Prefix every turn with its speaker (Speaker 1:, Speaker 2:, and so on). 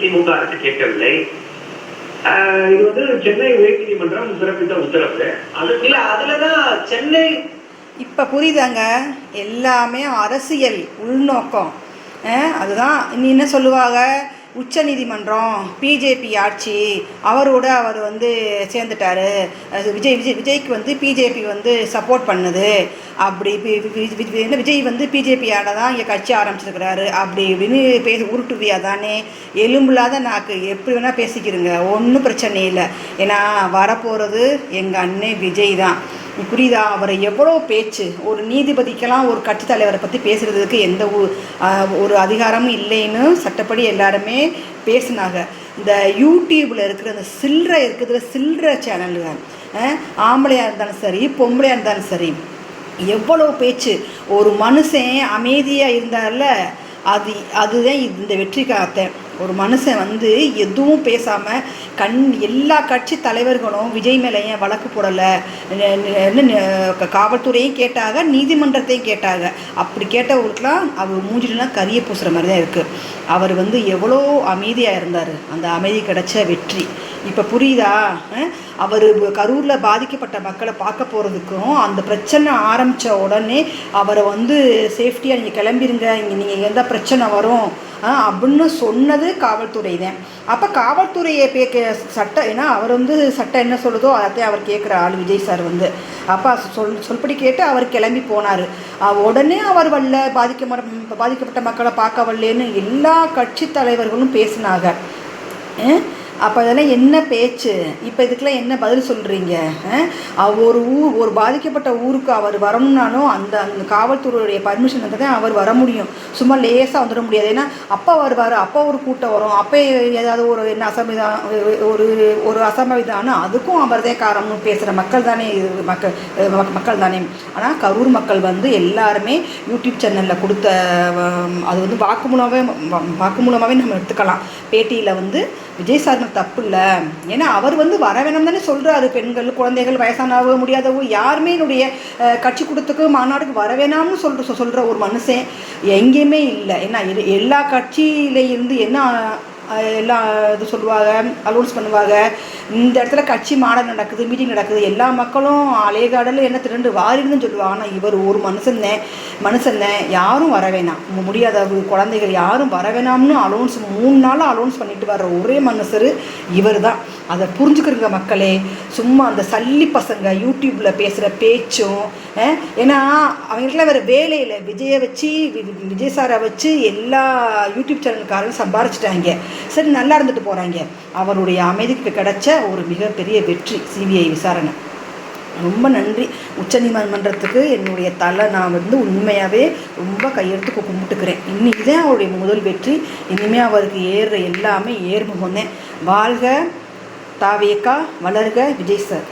Speaker 1: திமுக அரசு கேட்கவில்லை. ஆஹ் இது வந்து சென்னை உயர்நீதிமன்றம் பிறப்பித்த உத்தரவு. அது
Speaker 2: இல்ல அதுலதான் சென்னை
Speaker 3: இப்போ புரியுதாங்க? எல்லாமே அரசியல் உள்நோக்கம். அஹ் அதுதான் நீ என்ன சொல்லுவாங்க? உச்ச நீதிமன்றம் பிஜேபி ஆட்சி அவரோட அவர் வந்து சேர்ந்துட்டாரு. அது விஜய் விஜய் விஜய்க்கு வந்து பிஜேபி வந்து சப்போர்ட் பண்ணுது. அப்படி என்ன விஜய் வந்து பிஜேபியால் தான் இங்கே கட்சி ஆரம்பிச்சிருக்கிறாரு. அப்படி இப்படின்னு பேசி உருட்டுவியா தானே? எலும்பில்லாத நாக்கு. எப்படி வேணால் பேசிக்கிறங்க ஒன்றும் பிரச்சனை இல்லை. ஏன்னா வரப்போகிறது எங்கள் அண்ணன் விஜய் தான். புரியுதா? அவரை எவ்வளோ பேச்சு ஒரு நீதிபதிக்கெல்லாம் ஒரு கட்சித் தலைவரை பற்றி பேசுகிறதுக்கு எந்த ஒரு ஒரு அதிகாரமும் இல்லைன்னு சட்டப்படி எல்லாருமே பேசினாங்க. இந்த யூடியூப்பில் இருக்கிற அந்த சில்லற இருக்கிறதுல சில்லற சேனல்கள் ஆம்பளையாக இருந்தாலும் சரி பொம்பளையாக இருந்தாலும் சரி எவ்வளோ பேச்சு. ஒரு மனுஷன் அமைதியாக இருந்தார்ல அது அதுதான் இந்த வெற்றி காத்தேன் ஒரு மனுஷன் வந்து எதுவும் பேசாமல் கண் எல்லா கட்சி தலைவர்களும் விஜய் மேலே ஏன் வழக்கு போடலை? காவல்துறையும் கேட்டாங்க நீதிமன்றத்தையும் கேட்டாங்க. அப்படி கேட்டவங்களுக்குலாம் அவர் மூஞ்சிலாம் கரிய பூசுகிற மாதிரி தான் இருக்குது அவர் வந்து எவ்வளோ அமைதியாக இருந்தார். அந்த அமைதி கிடைச்ச வெற்றி. இப்போ புரியுதா? அவர் கரூரில் பாதிக்கப்பட்ட மக்களை பார்க்க போகிறதுக்கும் அந்த பிரச்சனை ஆரம்பித்த உடனே அவரை வந்து சேஃப்டியாக நீங்கள் கிளம்பிருங்க. இங்கே நீங்கள் எந்த பிரச்சனை வரும். அப்படின்னு சொன்னது காவல்துறை தான். அப்போ காவல்துறையை பே கே- சட்டம் ஏன்னா அவர் வந்து சட்டம் என்ன சொல்லுதோ அதை அவர் கேட்குற ஆள் விஜய் சார் வந்து. அப்போ சொல் சொல்படி கேட்டு அவர் கிளம்பி போனார். உடனே அவர் வரல பாதிக்க பாதிக்கப்பட்ட மக்களை பார்க்க வரலன்னு எல்லா கட்சி தலைவர்களும் பேசினாங்க. அப்போ இதெல்லாம் என்ன பேச்சு? இப்போ இதுக்கெல்லாம் என்ன பதில் சொல்கிறீங்க ஒரு ஊர் ஒரு பாதிக்கப்பட்ட ஊருக்கு அவர் வரணும்னாலும் அந்த அந்த காவல்துறையுடைய பர்மிஷன் வந்து தான் அவர் வர முடியும். சும்மா லேசாக வந்துட முடியாது. ஏன்னா அப்போ வருவார் அப்போ ஒரு கூட்டம் வரும். அப்போ ஏதாவது ஒரு என்ன அசம்பிதான் ஒரு ஒரு அசம்பவிதானோ அதுக்கும் அவர்தே காரணம்னு பேசுகிற மக்கள் தானே இது மக்கள் மக்- மக்கள் தானே. ஆனால் கரூர் மக்கள் வந்து எல்லாருமே யூடியூப் சேனலில் கொடுத்த அது வந்து வாக்குமூலமாகவே வாக்குமூலமாகவே நம்ம எடுத்துக்கலாம். பேட்டியில் வந்து விஜய் சார் தப்பு இல்லை ஏன்னா அவர் வந்து வர வேணும் தானே சொல்கிறாரு பெண்கள் குழந்தைகள் வயசானவங்க முடியாதவங்க யாருமே என்னுடைய கட்சி கூட்டத்துக்கு மாநாடுக்கு வர வேணாம்னு சொல்கிற சொல்கிற ஒரு மனுஷன் எங்கேயுமே இல்லை. ஏன்னா எல்லா கட்சியில இருந்து என்ன எல்லாம் இது சொல்லுவாங்க அலௌன்ஸ் பண்ணுவாங்க. இந்த இடத்துல கட்சி மாடல் நடக்குது மீட்டிங் நடக்குது. எல்லா மக்களும் அலைகாடலில் என்ன திரண்டு வாரிடுன்னு சொல்லுவாங்க. ஆனால் இவர் ஒரு மனுஷன்தான் மனுஷன்தான் யாரும் வர வேணாம். முடியாத குழந்தைகள் யாரும் வர வேணாம்னு அலௌன்ஸ் மூணு நாள் அலௌன்ஸ் பண்ணிட்டு வர்ற ஒரே மனுஷர் இவர் தான். அதை புரிஞ்சுக்கிறங்க மக்களே. சும்மா அந்த சல்லி பசங்க யூடியூப்பில் பேசுகிற பேச்சும் ஏன்னா அவங்களுக்குலாம் வேறு வேலையில் விஜயை வச்சு வி- விஜய் சாரை வச்சு எல்லா யூடியூப் சேனல்காரங்க சம்பாரிச்சிட்டாங்க. சரி நல்லா இருந்துட்டு போகிறாங்க அவருடைய அமைதிக்கு கிடைச்ச ஒரு மிகப்பெரிய வெற்றி சிபிஐ விசாரணை. ரொம்ப நன்றி. உச்சநீதிமன்றத்துக்கு என்னுடைய தலை நான் வந்து உண்மையாகவே ரொம்ப கையெழுத்து கும்பிட்டுக்கிறேன். இன்னைக்கு தான் அவருடைய முதல் வெற்றி. இனிமேல் அவருக்கு ஏறுற எல்லாமே ஏர்முகம் தான் வாழ்க தாவியக்கா வளர்க விஜய் சார்.